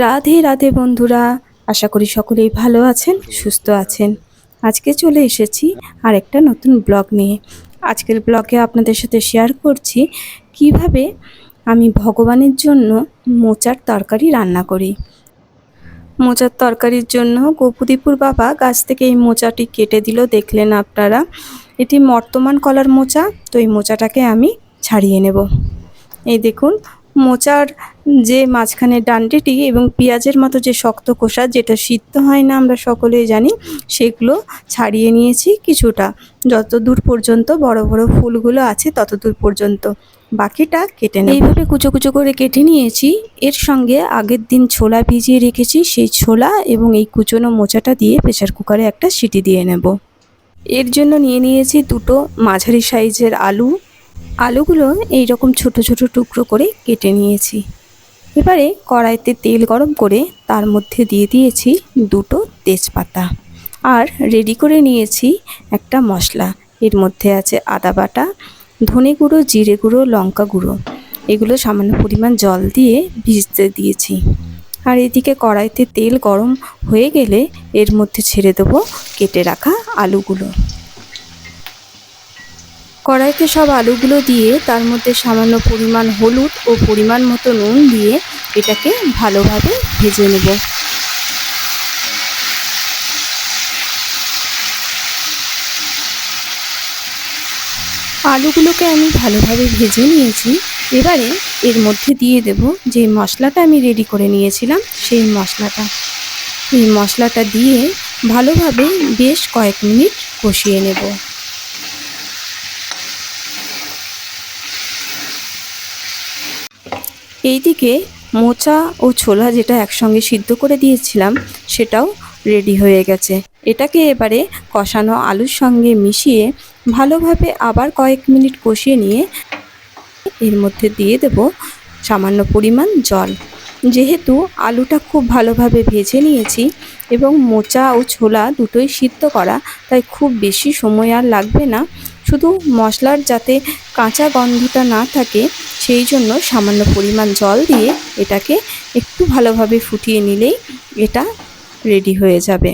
রাধে রাধে বন্ধুরা, আশা করি সকলেই ভালো আছেন, সুস্থ আছেন। আজকে চলে এসেছি আর একটা নতুন ব্লগ নিয়ে। আজকের ব্লগে আপনাদের সাথে শেয়ার করছি কীভাবে আমি ভগবানের জন্য মোচার তরকারি রান্না করি। মোচার তরকারির জন্য গোপুদীপুর বাবা গাছ থেকে এই মোচাটি কেটে দিল, দেখলেন আপনারা। এটি বর্তমান কলার মোচা, তো এই মোচাটাকে আমি ছাড়িয়ে নেব। এই দেখুন, মোচার যে মাঝখানে ডান্ডিটি এবং পেঁয়াজের মতো যে শক্ত কোষা যেটা সিদ্ধ হয় না, আমরা সকলেই জানি, সেগুলো ছাড়িয়ে নিয়েছি কিছুটা। যত দূর পর্যন্ত বড় বড় ফুলগুলো আছে তত দূর পর্যন্ত। বাকিটা কেটে নেব। এইভাবে কুচো কুচো করে কেটে নিয়েছি। এর সঙ্গে আগের দিন ছোলা ভিজিয়ে রেখেছি, সেই ছোলা এবং এই কুচোনো মোচাটা দিয়ে প্রেসার কুকারে একটা সিটি দিয়ে নেব। এর জন্য নিয়ে নিয়েছি দুটো মাঝারি সাইজের আলু। আলুগুলো এই রকম ছোট ছোট টুকরো করে কেটে নিয়েছি। এবারে কড়াইতে তেল গরম করে তার মধ্যে দিয়ে দিয়েছি দুটো তেজপাতা। আর রেডি করে নিয়েছি একটা মশলা। এর মধ্যে আছে আদা বাটা, ধনে গুঁড়ো, জিরে গুঁড়ো, লঙ্কা গুঁড়ো। এগুলো সামান্য পরিমাণ জল দিয়ে ভিজতে দিয়েছি। আর এদিকে কড়াইতে তেল গরম হয়ে গেলে এর মধ্যে ছেড়ে দেবো কেটে রাখা আলুগুলো। কড়াইতে সব আলুগুলো দিয়ে তার মধ্যে সামান্য পরিমাণ হলুদ ও পরিমাণ মতো নুন দিয়ে এটাকে ভালোভাবে ভেজে নেব। আলুগুলোকে আমি ভালোভাবে ভেজে নিয়েছি। এবারে এর মধ্যে দিয়ে দেব যে মশলাটা আমি রেডি করে নিয়েছিলাম, সেই মশলাটা। এই মশলাটা দিয়ে ভালোভাবে বেশ কয়েক মিনিট কষিয়ে নেব। এইদিকে মোচা ও ছোলা যেটা একসঙ্গে সিদ্ধ করে দিয়েছিলাম, সেটাও রেডি হয়ে গেছে। এটাকে এবারে কষানো আলুর সঙ্গে মিশিয়ে ভালোভাবে আবার কয়েক মিনিট কষিয়ে নিয়ে এর মধ্যে দিয়ে দেব সামান্য পরিমাণ জল। যেহেতু আলুটা খুব ভালোভাবে ভেজে নিয়েছি এবং মোচা ও ছোলা দুটোই সিদ্ধ করা, তাই খুব বেশি সময় আর লাগবে না। শুধু মশলার যাতে কাঁচা গন্ধটা না থাকে, সেই জন্য সামান্য পরিমাণ জল দিয়ে এটাকে একটু ভালোভাবে ফুটিয়ে নিলেই এটা রেডি হয়ে যাবে।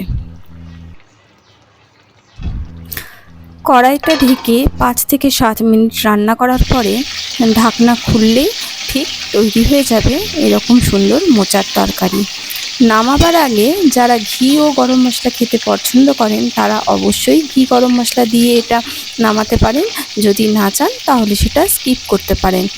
কড়াইটা ঢেকে পাঁচ থেকে সাত মিনিট রান্না করার পরে ঢাকনা খুললেই ঠিক তৈরি হয়ে যাবে এরকম সুন্দর মোচার তরকারি। নামাবার আগে যারা ঘি ও গরম মশলা খেতে পছন্দ করেন, তারা অবশ্যই ঘি গরম মশলা দিয়ে এটা নামাতে পারেন। যদি না চান, তাহলে সেটা স্কিপ করতে পারেন।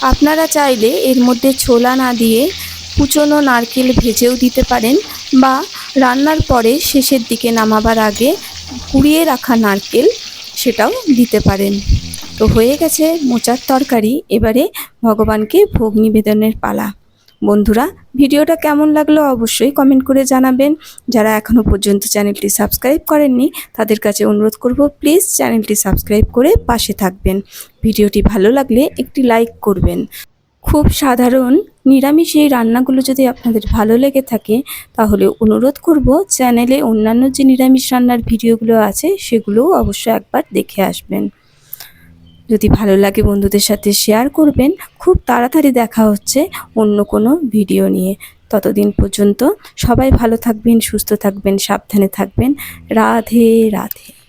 আপনারা চাইলে এর মধ্যে ছোলা না দিয়ে কুচনো নারকেল ভেজেও দিতে পারেন বা রান্নার পরে শেষের দিকে নামাবার আগে কুড়িয়ে রাখা নারকেল সেটাও দিতে পারেন। তো হয়ে গেছে মোচার তরকারি। এবারে ভগবানকে ভোগ নিবেদনের পালা। বন্ধুরা, ভিডিওটা কেমন লাগল অবশ্যই কমেন্ট করে জানাবেন। যারা এখনও পর্যন্ত চ্যানেলটি সাবস্ক্রাইব করেননি, তাদের কাছে অনুরোধ করব প্লিজ চ্যানেলটি সাবস্ক্রাইব করে পাশে থাকবেন। ভিডিওটি ভালো লাগলে একটি লাইক করবেন। খুব সাধারণ, নিরামিষ এই রান্নাগুলো যদি আপনাদের ভালো লেগে থাকে, তাহলে অনুরোধ করব চ্যানেলে অন্যান্য যে নিরামিষ রান্নার ভিডিওগুলো আছে, সেগুলোও অবশ্যই একবার দেখে আসবেন। যদি ভালো লাগে বন্ধুদের সাথে শেয়ার করবেন, খুব তাড়াতাড়ি দেখা হচ্ছে অন্য কোনো ভিডিও নিয়ে। ততদিন পর্যন্ত সবাই ভালো থাকবেন, সুস্থ থাকবেন, সাবধানে থাকবেন। রাধে রাধে।